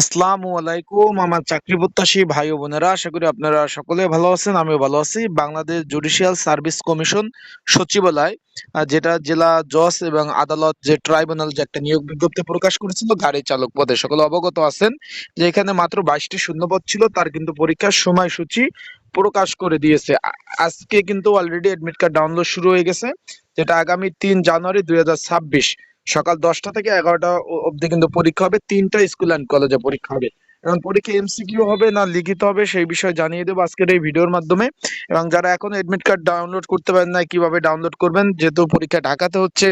আসসালামু আলাইকুম, আমার চাকরি প্রত্যাশী ভাই ও বোনেরা। আশা করি আপনারা সকলে ভালো আছেন, আমিও ভালো আছি। বাংলাদেশ জুডিশিয়াল সার্ভিস কমিশন সচিবালয় যেটা জেলা জজ এবং আদালত যে ট্রাইব্যুনাল যে একটা নিয়োগ বিজ্ঞপ্তি প্রকাশ করেছিল গাড়ি চালক পদে সকলে অবগত আছেন যে এখানে মাত্র বাইশটি শূন্যপদ ছিল, তার কিন্তু পরীক্ষার সময়সূচি প্রকাশ করে দিয়েছে। আজকে কিন্তু অলরেডি অ্যাডমিট কার্ড ডাউনলোড শুরু হয়ে গেছে, যেটা আগামী তিন জানুয়ারি দুই হাজার ছাব্বিশ। সকাল দশটা থেকে এগারোটা অব্দি কিন্তু পরীক্ষা হবে। তিনটা স্কুল অ্যান্ড কলেজে পরীক্ষা হবে। এবং পরীক্ষা এমসিকিউ হবে না লিখিত হবে সেই বিষয়ে জানিয়ে দেবো আজকের এই ভিডিওর মাধ্যমে। এবং যারা এখন এডমিট কার্ড ডাউনলোড করতে পারেন না কীভাবে ডাউনলোড করবেন? যেহেতু পরীক্ষা ঢাকাতে হচ্ছে,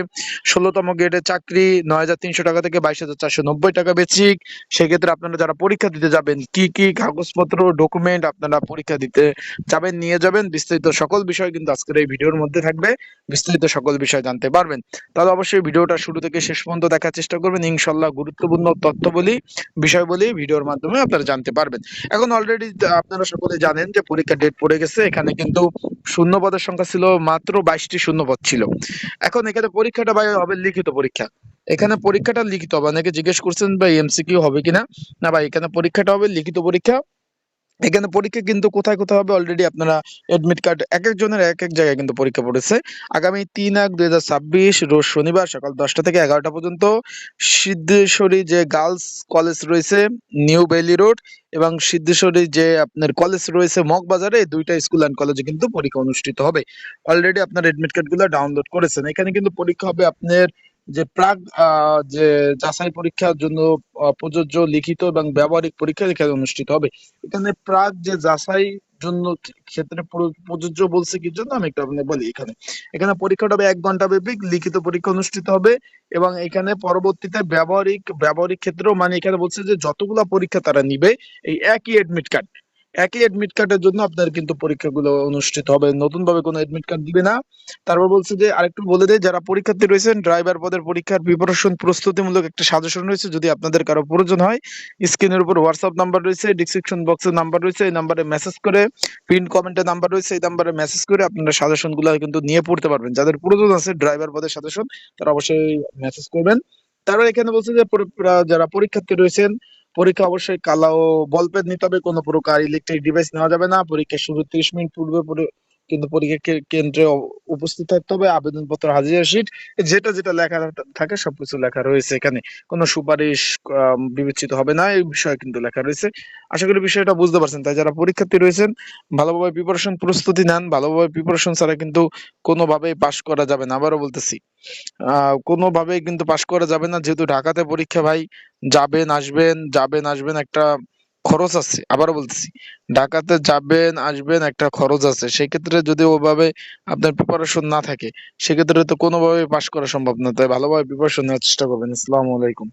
ষোলোতম গ্রেডের চাকরি, নয় হাজার তিনশো টাকা থেকে বাইশ হাজার চারশো নব্বই টাকা বেসিক সেক্ষেত্রে আপনারা যারা পরীক্ষা দিতে যাবেন, কি কি কাগজপত্র ডকুমেন্ট আপনারা পরীক্ষা দিতে যাবেন, নিয়ে যাবেন, বিস্তারিত সকল বিষয় কিন্তু আজকের এই ভিডিওর মধ্যে থাকবে। বিস্তারিত সকল বিষয় জানতে পারবেন। তাহলে অবশ্যই ভিডিওটা শুরু থেকে শেষ পর্যন্ত দেখার চেষ্টা করবেন। ইনশাল্লাহ গুরুত্বপূর্ণ তথ্য বলি বিষয় বলি ভিডিওর মাধ্যমে আপনারা জানতে পারবেন। এখন অলরেডি আপনারা সকলে জানেন যে পরীক্ষা ডেট পড়ে গেছে, এখানে কিন্তু শূন্য পদের সংখ্যা ছিল মাত্র বাইশটি শূন্য পদ ছিল। এখন এখানে পরীক্ষাটা ভাই হবে লিখিত পরীক্ষা। এখানে পরীক্ষাটা লিখিত হবে। অনেকে জিজ্ঞেস করছেন, ভাই এমসিকিউ হবে কিনা? না ভাই, এখানে পরীক্ষাটা হবে লিখিত পরীক্ষা। এখানে পরীক্ষা কিন্তু কোথায় কোথায় হবে অলরেডি আপনারা এডমিট কার্ড এক একজনের এক এক জায়গায় কিন্তু পরীক্ষা পড়েছে। আগামী তিন এক দুই হাজার ছাব্বিশ রোজ শনিবার সকাল দশটা থেকে এগারোটা পর্যন্ত সিদ্ধেশ্বরী যে গার্লস কলেজ রয়েছে নিউ বেলি রোড এবং সিদ্ধেশ্বরী যে আপনার কলেজ রয়েছে, মগবাজারে দুইটা স্কুল অ্যান্ড কলেজে কিন্তু পরীক্ষা অনুষ্ঠিত হবে। অলরেডি আপনার এডমিট কার্ডগুলো ডাউনলোড করেছেন। এখানে কিন্তু পরীক্ষা হবে আপনার যে প্রাক যে যাচাই পরীক্ষার জন্য প্রযোজ্য, লিখিত এবং ব্যবহারিক পরীক্ষা এখানে অনুষ্ঠিত হবে। এখানে প্রাক যে যাচাই জন্য ক্ষেত্রে প্রযোজ্য বলছে কি জন্য? আমি একটু বলি এখানে। এখানে পরীক্ষাটা হবে এক ঘণ্টা ব্যাপী, লিখিত পরীক্ষা অনুষ্ঠিত হবে এবং এখানে পরবর্তীতে ব্যবহারিক ব্যবহারিক ক্ষেত্রেও মানে এখানে বলছে যে যতগুলা পরীক্ষা তারা নিবে, এই একই এডমিট কার্ড একই এডমিট কার্ডের জন্য আপনার কিন্তু পরীক্ষাগুলো অনুষ্ঠিত হবে। নতুন ভাবে কোনো এডমিট কার্ড দিবে না। তারপর বলছে যে, আরেকটু বলে দেয় যারা পরীক্ষার্থী রয়েছেন ড্রাইভার পদের পরীক্ষার প্রিপারেশন প্রস্তুতিমূলক একটা সাজেশন রয়েছে। যদি আপনাদের কারও প্রয়োজন হয় স্ক্রিনের উপর হোয়াটসঅ্যাপ নাম্বার রয়েছে ডিসক্রিপশন বক্সের নাম্বার রয়েছে, এই নাম্বারে মেসেজ করে পিন কমেন্টের নাম্বার রয়েছে, এই নাম্বারে মেসেজ করে আপনারা সাজেশনগুলো কিন্তু নিয়ে পড়তে পারবেন। যাদের প্রয়োজন আছে ড্রাইভার পদের সাজেশন তারা অবশ্যই মেসেজ করবেন। তারপর এখানে বলছে যে যারা পরীক্ষার্থী রয়েছেন, পরীক্ষা অবশ্যই কালা ও বল পেন নিতে হবে, কোনো প্রকার ইলেকট্রিক ডিভাইস নেওয়া যাবে না। পরীক্ষা শুরু ত্রিশ মিনিট পূর্বে পরে- কিন্তু পরীক্ষা কেন্দ্রে উপস্থিত থাকতে হবে, আবেদনপত্র হাজিরা শিট যেটা যেটা লেখা থাকে সবকিছু লেখা রয়েছে এখানে। কোনো সুপারিশ বিবেচিত হবে না, এই বিষয়ে কিন্তু লেখা রয়েছে। আশা করি বিষয়টা বুঝতে পারছেন। তাই যারা পরীক্ষার্থী রয়েছেন, ভালোভাবে প্রিপারেশন প্রস্তুতি নেন, ভালোভাবে প্রিপারেশন ছাড়া কিন্তু কোনোভাবেই পাশ করা যাবে না। আবারও বলতেছি আহ কোনোভাবেই কিন্তু পাশ করা যাবে না। যেহেতু ঢাকাতে পরীক্ষা ভাই যাবেন, আসবেন যাবেন, আসবেন একটা খরচ আছে। আবার বলতেছি, ঢাকাতে যাবেন, আসবেন একটা খরচ আছে। সেক্ষেত্রে যদি ওভাবে আপনার প্রিপারেশন না থাকে, সেক্ষেত্রে তো কোনোভাবে পাশ করা সম্ভব না। তাই ভালোভাবে প্রিপারেশন নেওয়ার চেষ্টা করবেন। আসসালামু আলাইকুম।